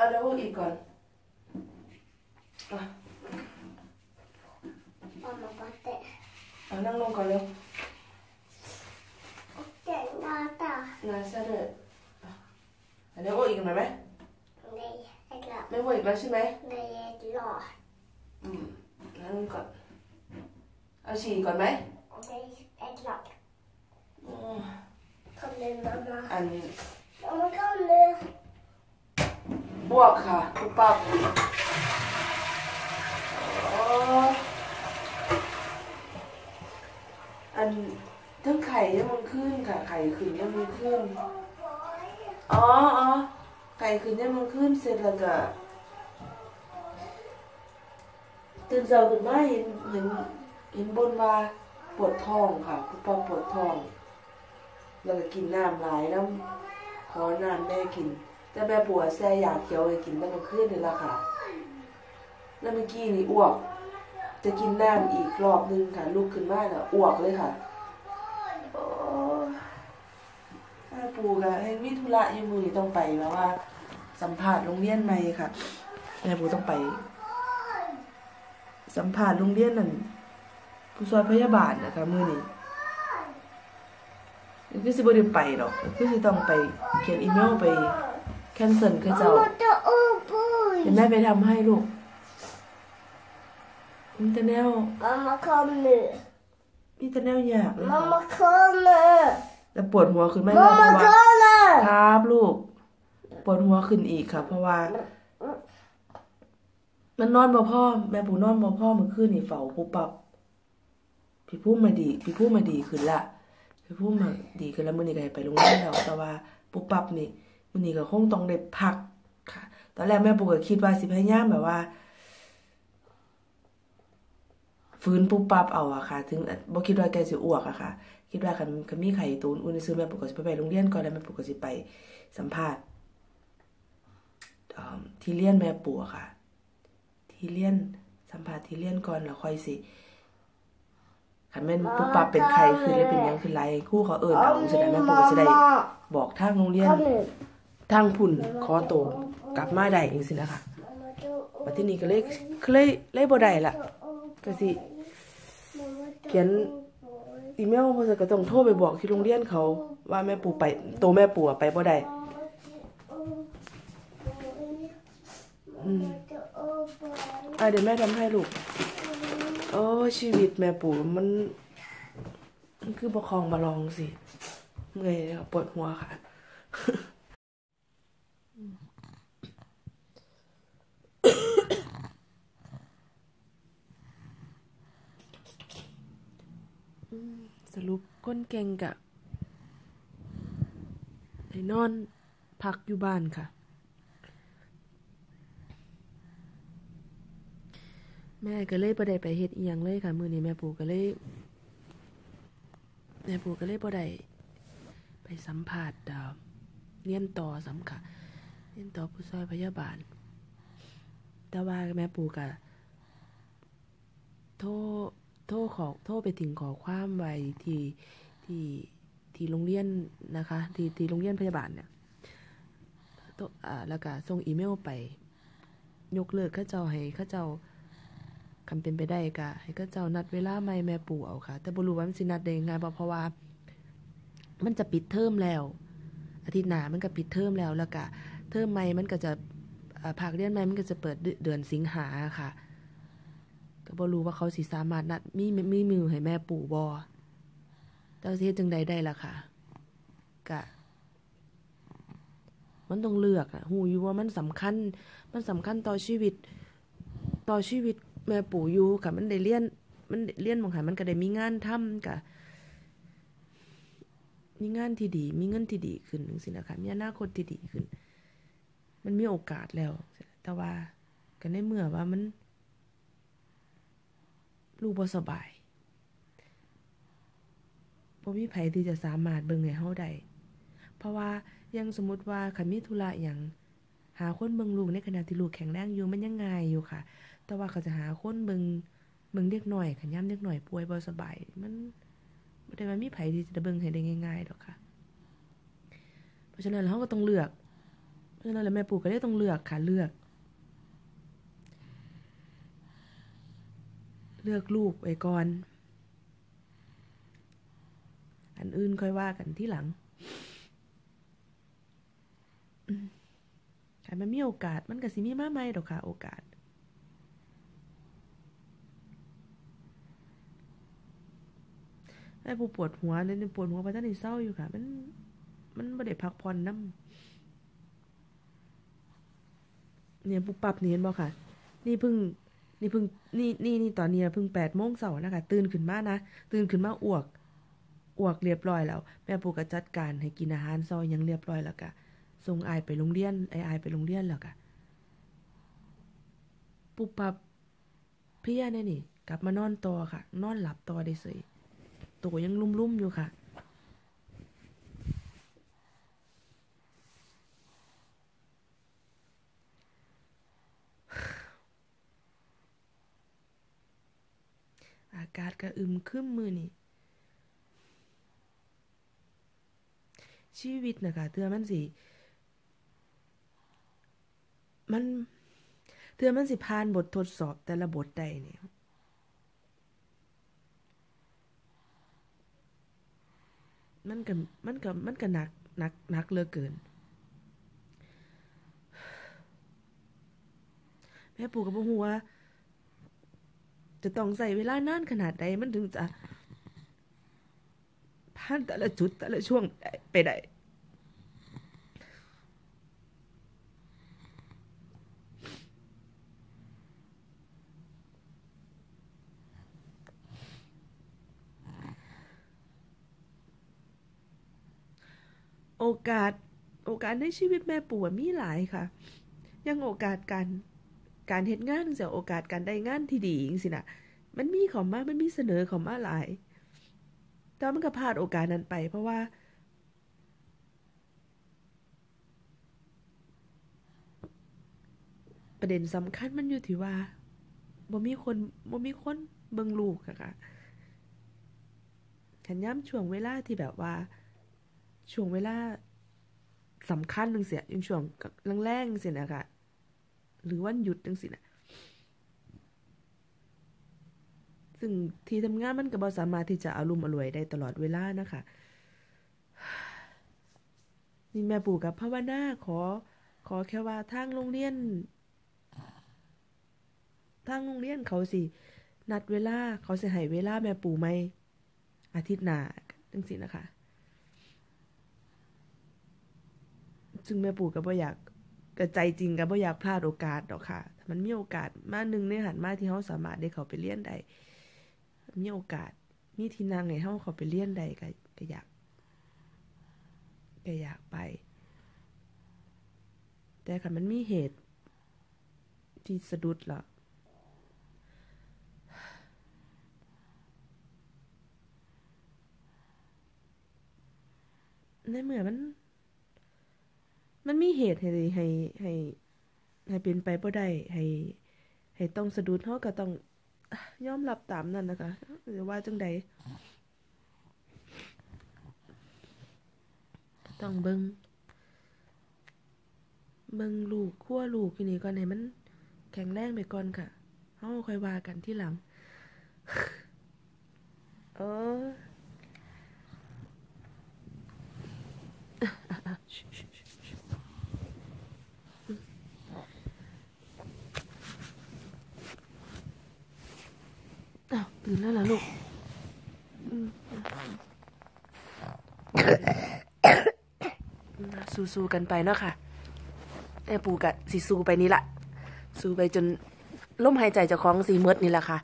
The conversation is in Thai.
เอาแล้วอีกก่อนอะ Mamma bara det. เอานั่งลงก่อนเร็ว Och den låter. นายเสด็จอะอันนี้โอ้อีกหน่อ บวกค่ะปุ๊บปั๊บโอ้อันทั้งไข่ยังมันขึ้นค่ะ ไข่ขึ้นยังมันขึ้น อ๋ออ๋อไก่คืนเนี่ยมันขึ้นเสร็จแล้วก็ตื่นเช้าขึ้นมาเห็นเห็นเห็นบนว่าปวดท้องค่ะ คุณป้าปวดท้อง แล้วก็กินน้ำหลายน้ำขอน้ำแม่กิน แต่แม่ปวดแซ่อยากเขียวให้กินต่มันขึ้นนี่ละค่ะ แล้วเมื่อกี้นี่อ้วก จะกินน้ำอีกรอบนึงค่ะลุกขึ้นมาแล้วอ้วกเลยค่ะแม่ปูกับให้วิธุระยังมือนี่ต้องไปแล้วว่า สัมภาษณ์โรงเรียนใหม่ค่ะแม่ปูต้องไป สัมภาษณ์โรงเรียนนั่นผู้ช่วยพยาบาลนะคะมือนี้คือสิบ่ได้ไปหรอกคือสิต้องไปเขียนอีเมลไป นเซิลคือเจ้า Mamma ta upp เดี๋ยวแม่ไปทำให้ลูกมีแต่แนว Mamma kom nu. มีแต่แนวยากเลยค่ะ Mamma kom nu. แล้วปวดหัวขึ้นไหมล่ะเพ Mamma ราะว่า kom nu. ครับลูก ปวดหัวขึ้นอีกค่ะ เพราะว่า มันนอนบ่พ่อ แม่ปู่นอนบ่พ่อมันขึ้นนี่เฝ้าปุ๊บปับพี่พูดมาดี พี่พูดมาดีขึ้นละพี่พูดมาดีขึ้นแล้วมื้อนี้ก็ให้ไปโรงเรียนแล้วแต่ว่าปุ๊บปับนี่ มื้อนี้ก็คงต้องได้พักค่ะ ตอนแรกแม่ปู่ก็คิดว่าสิพยายามแบบว่าฟื้นปุ๊บปั๊บเอาอะค่ะ ถึงบ่คิดว่าแกสิอ้วกอะค่ะ คิดว่าคันคันมีไข่ตูนอุ่นซื้อแม่ปลูกก็สิไปไปโรงเรียนก่อนแล้วแม่ปลูกก็สิไปสัมภาษณ์เอิ่มที่เรียนแม่ปู่อะค่ะ ที่เรียนสัมภาษณ์ที่เรียนก่อนแล้วค่อยสิคันแม่นปุ๊บปั๊บเป็นไข้ขึ้นแล้วเป็นหยังขึ้นไรครู่เขาเอิ้นเอาจังซี่นะแม่ปลูกก็สิได้บอกทางโรงเรียน Kom nu. ทางพุ่นขอโตกลับมาได้จังซี่นะคะ Mamma ta upp. บัดทีนี้ก็เลยเลยเลยบ่ได้ละก็สิเขียนอีเมลเพิ่นก็ต้องโทรไปบอกที่โรงเรียนเขา ว่าแม่ปู่ไปโตแม่ปู่ไปบ่ได้อืมอะเดี๋ยวแม่ทำให้ลูกโอ้ชีวิตแม่ปู่มัน มันคือประคองมาลองสิ เมื่อยปวดหัวค่ะ อืมสรุ ปก้นเก่งกะไปนอนพักอยู่บ้านค่ะ แม่ก็เลยบ่ได้ไปเฮ็ดอีหยังเลยค่ะมื้อนี้แม่ปู่ก็เลย แม่ปู่ก็เลยบ่ได้ไปสัมภาษณ์เอ่อเรียนต่อสำค่ะเรียนต่อผู้ช่วยพยาบาล แต่ว่าแม่ปู่ก็โทรโทรขอโทรไปถึงขอความไว้ที่ ที่ที่โรงเรียนนะคะ ที่ที่โรงเรียนพยาบาลเนี่ยโทรอ่าแล้วก็ส่งอีเมลไป ยกเลิกเขาเจ้าให้เขาเจ้าคำเป็นไปได้ก็ให้ก็เจ้านัดเวลาใหม่แม่ปู่เอาค่ะ แต่บ่รู้ว่ามันสินัดได้ยังไงเพราะว่า มันจะปิดเทอมแล้ว อาทิตย์หน้ามันก็ปิดเทอมแล้วแล้วก็เทอมใหม่มันก็จะภาคเรียนใหม่มันก็จะเปิดเดือนสิงหาค่ะก็บ่รู้ว่าเขาสิสามารถนัดมีมีมือให้แม่ปู่บ่แต่ว่าสิเฮ็ดจังใดได้ล่ะค่ะก็มันต้องเลือกอะฮู้อยู่ว่ามันสำคัญ มันสำคัญต่อชีวิต ต่อชีวิตแม่ปู่อยู่ค่ะมันได้เรียน มันเรียนบางหันมันก็ได้มีงานทำกะมีงานที่ดี มีเงินที่ดีขึ้นจังซี่นะคะมีอนาคตที่ดีขึ้น มันมีโอกาสแล้ว แต่ว่าก็ในเมื่อว่ามัน ลูกบ่สบาย บ่มีไผที่จะสามารถเบิ่งให้เฮาได้เพราะว่ายังสมมุติว่าคันมีธุระหยังหาคนเบิ่งลูกในขณะที่ลูกแข็งแรงอยู่มันยังง่ายอยู่ค่ะ แต่ว่าเขาจะหาคนเบิงเบิงเด็กหน่อยขันย่ำเด็กหน่อยป่วยบ่สบายมันบ่ได้ว่ามีไผที่จะเบิงให้ได้ง่ายๆดอกค่ะ เพราะฉะนั้นเราก็ต้องเลือก เพราะฉะนั้นแล้วแม่ปู่ก็เลยต้องเลือกค่ะเลือกเลือกลูกไว้ก่อน อื่นค่อยว่ากันที่หลังค่มันมีโอกาสมันก็สิมีมาใหม่ดอกค่ะ โอกาสแม่ปู่ปวดหัวเนี่ยปวดหัวเพราะท่านนี่เศร้าอยู่ค่ะ มัน มันบ่ได้พักผ่อนน้ำเนี่ยปุบปับเนี่เห็นบ่ค่ะ นี่เพิ่งนี่เพิ่งนี่นี่นี่ตอนเนี้ยเพิ่งแปดโมงเสาร์นะคะ ตื่นขึ้นมานะ ตื่นขึ้นมาอ้วก อ้วกเรียบร้อยแล้ว แม่ปู่ก็จัดการให้กินอาหารซอยยังเรียบร้อยแล้วก็ส่งอายไปโรงเรียนไออายไปโรงเรียนแล้วก็ปุบปับเพลียแน่นี่ กลับมานอนต่อค่ะ นอนหลับต่อได้เสยตัวยังลุ่มๆอยู่ค่ะอากาศก็อึมครึมมือนี่ ชีวิตนะคะเทื่อมันสิ มันเทื่อมันสิผ่านบททดสอบแต่ละบทได้เนี่ยมันก็มันก็มันก็หนักหนักหนักเหลือเกิน แม่ปู่กับพ่อหัวจะต้องใส่เวลานานขนาดใดมันถึงจะ ผ่านแต่ละจุดแต่ละช่วงไปได้โอกาสโอกาสในชีวิตแม่ปู่มีหลายค่ะ ยังโอกาสการการเฮ็ดงานจังซี่โอกาสการได้งานที่ดีจังซี่น่ะ มันมีเข้ามามันมีเสนอเข้ามาหลาย แต่มันก็พลาดโอกาสนั้นไป เพราะว่า ประเด็นสำคัญมันอยู่ที่ว่าบ่มีคนบ่มีคนเบิ่งลูกอะค่ะคันย่ำช่วงเวลาที่แบบว่า ช่วงเวลาสำคัญจังซี่อย่างช่วงแรงๆจังซี่น่ะคะหรือวันหยุดจังซี่น่ะ ซึ่งที่ทำงานมันก็บ่สามารถที่จะอารุมอร่วยได้ตลอดเวลานะคะนี่แม่ปู่กับภาวนาขอ ขอแค่ว่าทางโรงเรียน ทางโรงเรียนเขาสินัดเวลาเขาสิให้เวลาแม่ปู่ไหมอาทิตย์หน้าจังซี่นะคะซึ่งแม่ปู่ก็บ่อยากก็ใจจริงก็บ่อยากพลาดโอกาสดอกค่ะ มันมีโอกาสมาหนึ่งในหันมาที่เฮาสามารถได้เขาไปเรียนได้ มีโอกาส มีที่นั่งให้เฮาเขาไปเรียนได้ก็ก็อยากก็อยากไป แต่คันมันมีเหตุ ที่สะดุดล่ะในเมื่อมัน มันมีเหตุให้ให้ให้ให้เป็นไปบ่ได้ให้ให้ต้องสะดุดเฮาก็ต้อง ยอมรับตามนั้นนะคะจะว่าจังใดต้องเบิงเบิงลูกคั่วลูกอยู่นี่ก่อนให้มัน แข็งแรงไปก่อนค่ะเฮาค่อยว่ากันที่หลัง เออ อื่นแล้วเหรอลูกสู้ๆกันไปเนาะค่ะแม่ปูกะสิสู้ไปนี่ละสู้ไปจนลมหายใจจะคล้องสีมดนี่แหละค่ะ